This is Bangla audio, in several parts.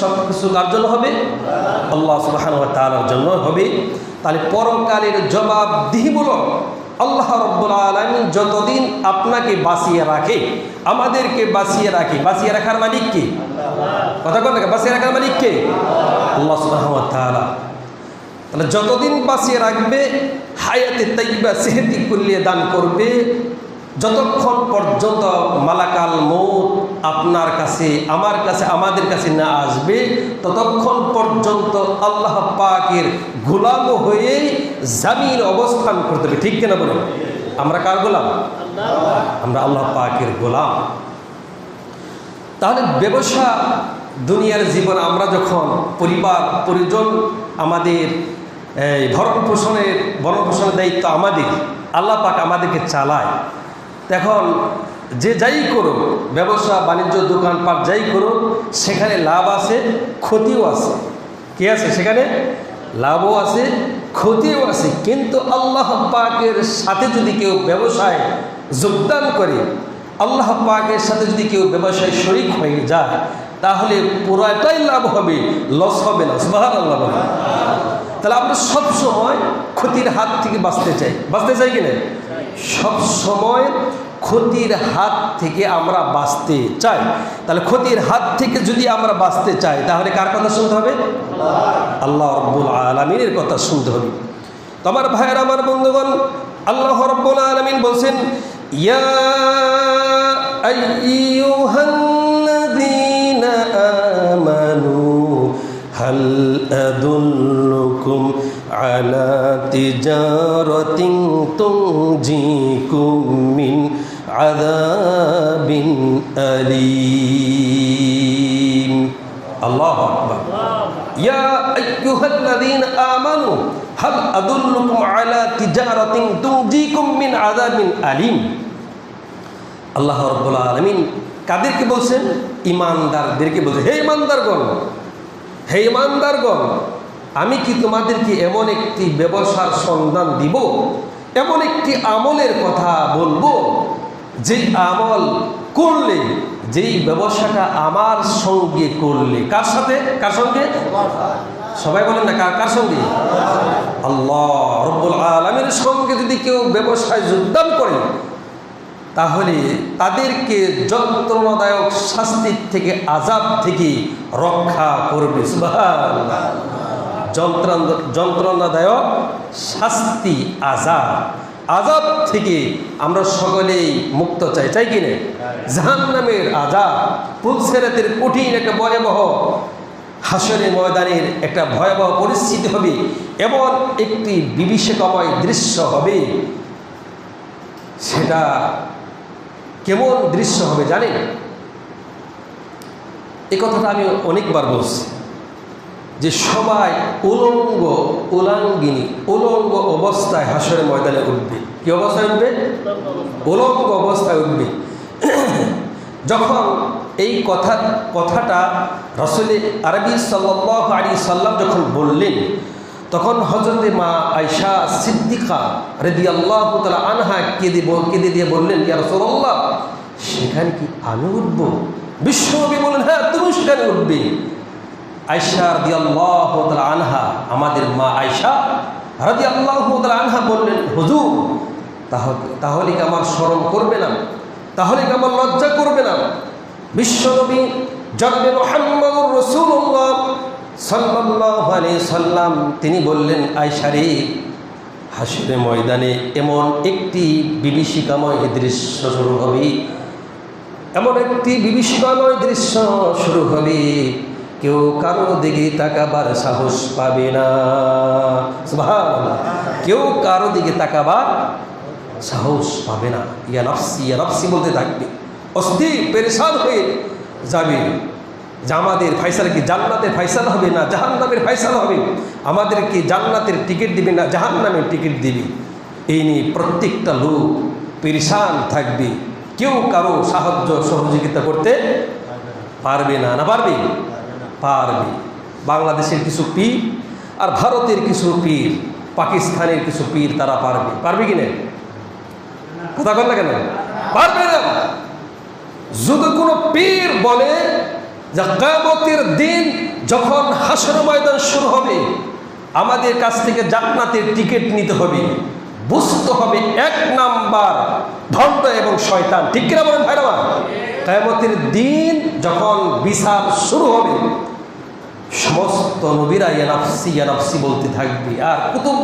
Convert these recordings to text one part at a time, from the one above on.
সব কিছু কার জন্য হবে, আল্লাহ সুবাহান তার জন্য হবে। তাহলে পরকালের জবাব দিহিমূলক আল্লাহ রব্বুল আলমিন যতদিন আপনাকে বাঁচিয়ে রাখে, আমাদেরকে বাঁচিয়ে রাখে। বাঁচিয়ে রাখার মালিক কে? কথা না বাঁচিয়ে রাখার মালিক কে? আল্লাহ সুবাহ তাআলা। তাহলে যতদিন বাঁচিয়ে রাখবে, হায়াতে তাইবা সেহেতি করলে দান করবে যতক্ষণ পর্যন্ত মালাকাল মৌত আপনার কাছে, আমার কাছে, আমাদের কাছে না আসবে, ততক্ষণ পর্যন্ত আল্লাহ পাকের গোলাম হয়ে জামিন অবস্থান করতে হবে। ঠিক কিনা বলে আমরা কার গোলাম? আমরা আল্লাহ পাকের গোলাম। তাহলে ব্যবসা, দুনিয়ার জীবন, আমরা যখন পরিবার, পরিজন, আমাদের, এই ভরণ পোষণের ভরণ পোষণের দায়িত্ব আমাদের, আল্লাহ পাক আমাদেরকে চালায়। তখন যে যাই করো ব্যবসা, বাণিজ্য, দোকানপাট যাই করো সেখানে লাভ আছে, ক্ষতিও আছে। কে আছে সেখানে? লাভও আছে, ক্ষতিও আছে। কিন্তু আল্লাহ পাকের সাথে যদি কেউ ব্যবসায় যোগদান করে, আল্লাহ পাকের সাথে যদি কেউ ব্যবসায় শরিক হয়ে যায়, তাহলে পুরাটাই লাভ হবে লস হবে না। সুবাহ আল্লাহ তাহলে আমরা সব সময় ক্ষতির হাত থেকে বাঁচতে চাই। বাঁচতে চাই কিনা সব সময় ক্ষতির হাত থেকে আমরা বাঁচতে চাই। তাহলে ক্ষতির হাত থেকে যদি আমরা বাঁচতে চাই, তাহলে কার কথা শুনতে হবে? আল্লাহ রব্বুল আলমিনের কথা শুনতে হবে। তোমার ভাইয়ের, আমার বন্ধুগণ, আল্লাহ রব্বুল আলমিন বলছেন আমানু, হল আদুল্লুকুম আলা তিজা على تجارة تنجيكم من عذاب أليم الله أكبر يا أيها الذين آمنوا هل أدلكم على تجارة تنجيكم من عذاب أليم আল্লাহ রব্বুল আলমিন কাদেরকে বলছেন ইমানদারদেরকে বলছেন হে ইমানদারগণ হে ইমানদারগণ আমি কি তোমাদেরকে এমন একটি ব্যবসার সন্ধান দিব? এমন একটি আমলের কথা বলব? যেই আমল করলে, যেই ব্যবসাটা আমার সঙ্গে করলে, কার সাথে? কার সঙ্গে? সবাই বলেন না, কার সঙ্গে? আল্লাহ রব্বুল আলমের সঙ্গে যদি কেউ ব্যবসায় যোগদান করে, তাহলে তাদেরকে যন্ত্রণাদায়ক শাস্তির থেকে, আজাব থেকে রক্ষা করবে। যন্ত্রণাদায়ক শাস্তি আজাব আজাব থেকে আমরা সকলেই মুক্ত চাই চাই কিনে জাহান নামের আজাব পুলসেরাতের কঠিন একটা ভয়াবহ হাসরের ময়দানের একটা ভয়াবহ পরিস্থিতি হবে, এমন একটি বিভীষিকাময় দৃশ্য হবে। সেটা কেমন দৃশ্য হবে জানেন? এ কথাটা আমি অনেকবার বলছি। যে সবাই উলঙ্গ, উলাঙ্গিনী, উলঙ্গ অবস্থায় হাসরের ময়দানে উঠবে। কি অবস্থায় উঠবে? উলঙ্গ অবস্থায় উঠবে। যখন এই কথা, কথাটা রসুল আরবি সাল্লাহ আলী সাল্লাম যখন বললেন, তখন হজরতে মা আয়সা সিদ্দিকা রেদি আল্লাহ তালা আনহা কেঁদে কেঁদে দিয়ে বললেন, ইয়া রসুল্লাহ সেখানে কি আমি উঠব? বিশ্বনবী বললেন হ্যাঁ তুমি সেখানে উঠবে। আয়সা রদি আল্লাহ তালা আনহা, আমাদের মা আয়সা রদি আল্লাহ তালা আনহা বললেন, হুজুর তাহলে তাহলে কি আমার স্মরণ করবে না? তাহলে কি আমার লজ্জা করবে না? বিশ্বনবী জন্মে মোহাম্মদুর রসুল্লাহ সাল্লাহ আলী সাল্লাম, তিনি বললেন আয়সারে হাসিরে ময়দানে এমন একটি বিভীষিকাময় দৃশ্য শুরু হবে। এমন একটি বিভীষিকাময় দৃশ্য শুরু হবে। কেউ কারও দিকে তাকাবার সাহস পাবে না। কেউ কারও দিকে তাকাবার সাহস পাবে না। ইয়া নফসি ইয়া নফসি বলতে থাকবে। অস্থির, পেরেশান হয়ে যাবে। আমাদের ফাইসালা কি জান্নাতের ফাইসাল হবে না জাহান্নামের ফাইসাল হবে? আমাদেরকে জান্নাতের টিকিট দিবে না জাহান্নামের টিকিট দিবে। এই নিয়ে প্রত্যেকটা লোক পেরেশান থাকবে। কেউ কারও সাহায্য সহযোগিতা করতে পারবে না না পারবে? পারবে। বাংলাদেশের কিছু পীর আর ভারতের কিছু পীর, পাকিস্তানের কিছু পীর তারা পারবে। পারবে কি না? কথা বল না কেন? পারবে না। যদি কোনো পীর বলে যে কামতের দিন যখন হাসর ময়দান শুরু হবে, আমাদের কাছ থেকে জান্নাতের টিকিট নিতে হবে, বুঝতে হবে এক নাম্বার ভণ্ড এবং শয়তান। ঠিক কিনা বলেন ভাইরা কেমতের দিন যখন বিচার শুরু হবে, সমস্ত নবীরা ইয়ানাফসি ইয়ানাফসি বলতে থাকবে। আর কুতুব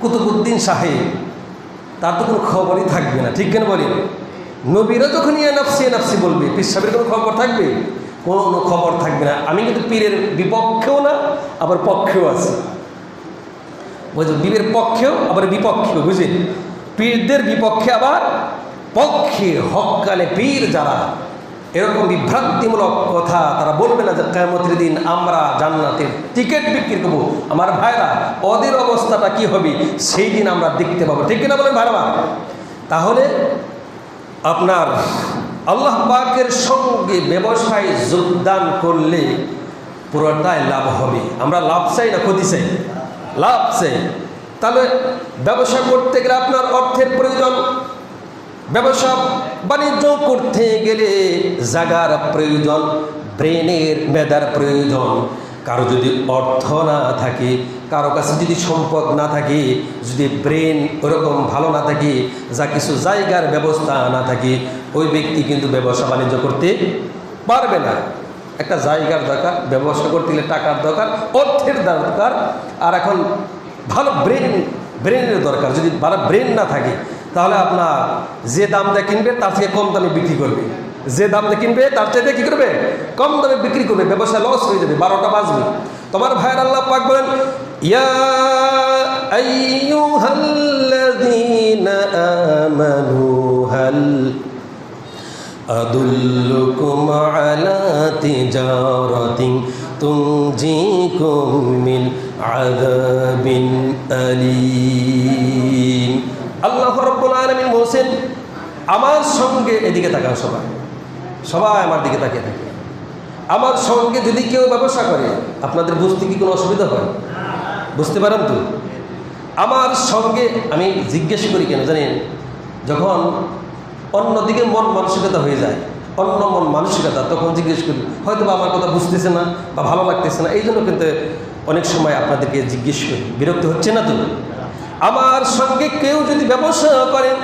কুতুবুদ্দিন সাহেব, তার তো কোনো খবরই থাকবে না। ঠিক কেন বলেন? নবীরা যখন ইয়ানাফসি ইয়ানাফসি বলবে, পীর সাহেবের কোনো খবর থাকবে? কোনো খবর থাকবে না। আমি কিন্তু পীরের বিপক্ষেও না, আবার পক্ষেও আছি। বুঝলেন বীরের পক্ষেও, আবার বিপক্ষেও, বুঝলেন? পীরদের বিপক্ষে আবার পক্ষে হকালে পীর যারা, এরকম বিভ্রান্তিমূলক কথা তারা বলবে না যে কেমতের দিন আমরা জান্নাতের টিকিট বিক্রি করব। আমার ভাইরা, ওদের অবস্থাটা কি হবে? সেই দিন আমরা দেখতে পাবো। ঠিক কিনা বলেন ভাইরা? তাহলে আপনার আল্লাহ পাকের সঙ্গে ব্যবসায় যোগদান করলে পুরোটাই লাভ হবে। আমরা লাভ চাই না ক্ষতি চাই? লাভ চাই। তাহলে ব্যবসা করতে গেলে আপনার অর্থের প্রয়োজন। ব্যবসা বাণিজ্য করতে গেলে জাগার প্রয়োজন, ব্রেনের মেধার প্রয়োজন। কারও যদি অর্থ না থাকে, কারও কাছে যদি সম্পদ না থাকে, যদি ব্রেন ওরকম ভালো না থাকে, যা কিছু জায়গার ব্যবস্থা না থাকে, ওই ব্যক্তি কিন্তু ব্যবসা বাণিজ্য করতে পারবে না। একটা জায়গার দরকার, ব্যবসা করতে গেলে টাকার দরকার, অর্থের দরকার, আর এখন ভালো ব্রেন, ব্রেনের দরকার। যদি ভালো ব্রেন না থাকে তাহলে আপনার যে দাম দিয়ে কিনবে তার থেকে কম দামে বিক্রি করবে যে দাম দিয়ে কিনবে তার চাইতে কি করবে কম দামে বিক্রি করবে ব্যবসা লস হয়ে যাবে বারোটা বাজবে তোমার ভাইয়ের আল্লাহ পাক বলেন ইয়া আইয়ুহাল্লাযীনা আমানু হাল أدلكم على تجارة تنجيكم من عذاب أليم আল্লাহ রব্বুল আলমিন বলছেন, আমার সঙ্গে এদিকে তাকান সবাই। সবাই আমার দিকে তাকিয়ে থাকে। আমার সঙ্গে যদি কেউ ব্যবসা করে, আপনাদের বুঝতে কি কোনো অসুবিধা হয়? বুঝতে পারেন তো? আমার সঙ্গে, আমি জিজ্ঞেস করি কেন জানেন? যখন অন্যদিকে মন মানসিকতা হয়ে যায়, অন্য মন মানসিকতা, তখন জিজ্ঞেস করি হয়তো আমার কথা বুঝতেছে না বা ভালো লাগতেছে না? এই জন্য কিন্তু অনেক সময় আপনাদেরকে জিজ্ঞেস করি। বিরক্ত হচ্ছে না তো? আমার সঙ্গে কেউ যদি ব্যবসা করেন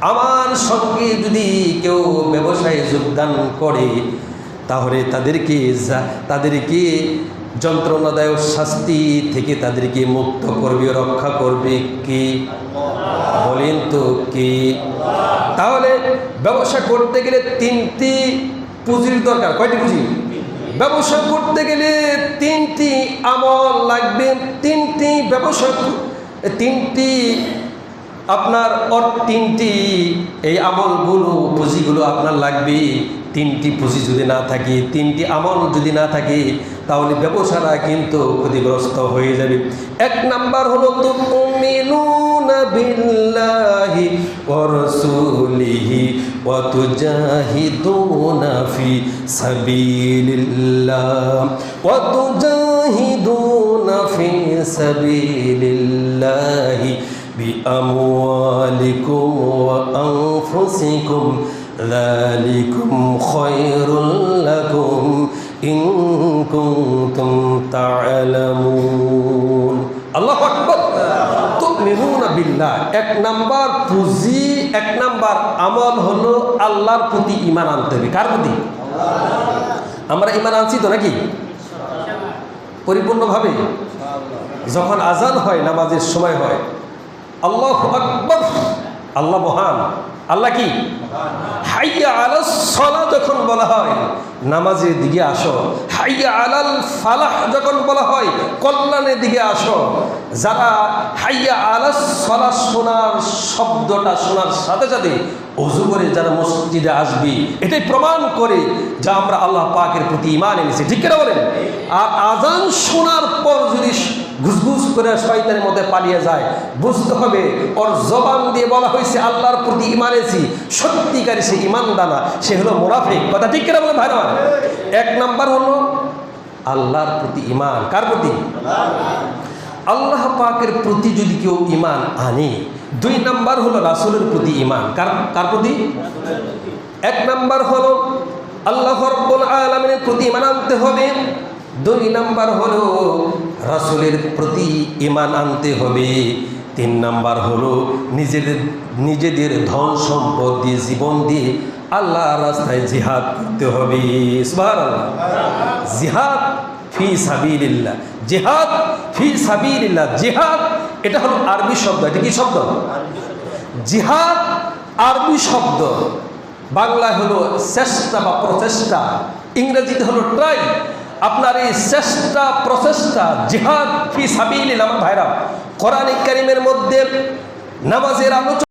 আমার সঙ্গে যদি কেউ ব্যবসায় যোগদান করে, তাহলে তাদেরকে তাদেরকে যন্ত্রণাদায়ক শাস্তি থেকে তাদেরকে মুক্ত করবে, রক্ষা করবে কি? বলেন তো কে? তাহলে ব্যবসা করতে গেলে তিনটি পুঁজির দরকার। কয়টি পুঁজি? ব্যবসা করতে গেলে তিনটি আমল লাগবে, তিনটি ব্যবসা তিনটি আপনার অর তিনটি এই আমলগুলো, পুঁজিগুলো আপনার লাগবে। তিনটি পুঁজি যদি না থাকে, তিনটি আমল যদি না থাকে, তাহলে ব্যবসাটা কিন্তু ক্ষতিগ্রস্ত হয়ে যাবে। এক নাম্বার হলো তো বিল্লাহি ওয়া রাসূলিহি ওয়া তুজাহিদুনা ফি সাবিলিল্লাহ। ওয়া তুজাহিদুনা ফি সাবিলিল্লাহি। بأموالكم وأنفسكم ذلكم خير لكم إن كنتم تعلمون الله أكبر তুমিনুনা বিল্লাহ এক নাম্বার পুঁজি এক নাম্বার আমল হলো আল্লাহর প্রতি ইমান আনতে হবে কার প্রতি আমরা ইমান আনছি তো নাকি পরিপূর্ণভাবে যখন আজান হয় নামাজের সময় হয় আল্লাহ আকবর। আল্লাহ মহান। আল্লাহ কি? হাইয়া আলাল সলা যখন বলা হয়, নামাজের দিকে আসো। হাইয়া আলাল ফালাহ যখন বলা হয়, কল্যাণের দিকে আসো। যারা হাইয়া আলাল সলা শোনার শব্দটা শোনার সাথে সাথে অজু করে যারা মসজিদে আসবে, এটাই প্রমাণ করে যা আমরা আল্লাহ পাকের প্রতি ইমান এনেছি। ঠিক কিনা বলেন? আর আজান শোনার পর যদি ঘুসঘুস করে শয়তানের মধ্যে পালিয়ে যায়। বুঝতে হবে, ওর জবান দিয়ে বলা হয়েছে, আল্লাহর প্রতি ইমান এনেছি। সত্যিকারী সে ইমান দানা সে হলো মোনাফিক। কথা ঠিক কিনা বলে ভাই এক নাম্বার হলো আল্লাহর প্রতি ইমান কার প্রতি? আল্লাহ পাকের প্রতি যদি কেউ ইমান আনে, দুই নাম্বার হলো রাসুলের প্রতি ইমান কার কার প্রতি? এক নাম্বার হলো আল্লাহ রব্বুল আলমিনের প্রতি ইমান আনতে হবে। দুই নাম্বার হলো রাসূলের প্রতি ইমান আনতে হবে। তিন নাম্বার হলো নিজেদের নিজেদের ধন সম্পদ দিয়ে জীবন দিয়ে আল্লাহ রাস্তায় জিহাদ করতে হবে। জিহাদ ফি সাবিলিল্লাহ। জিহাদ ফি সাবিলিল্লাহ। জিহাদ, এটা হলো আরবি শব্দ। এটা কি শব্দ? জিহাদ আরবি শব্দ। বাংলায় হলো চেষ্টা বা প্রচেষ্টা। ইংরেজিতে হলো ট্রাই। আপনার এই চেষ্টা প্রচেষ্টা জিহাদ ফি সাবিল আমার ভাইরা কোরআন করিমের মধ্যে নামাজের আলোচনা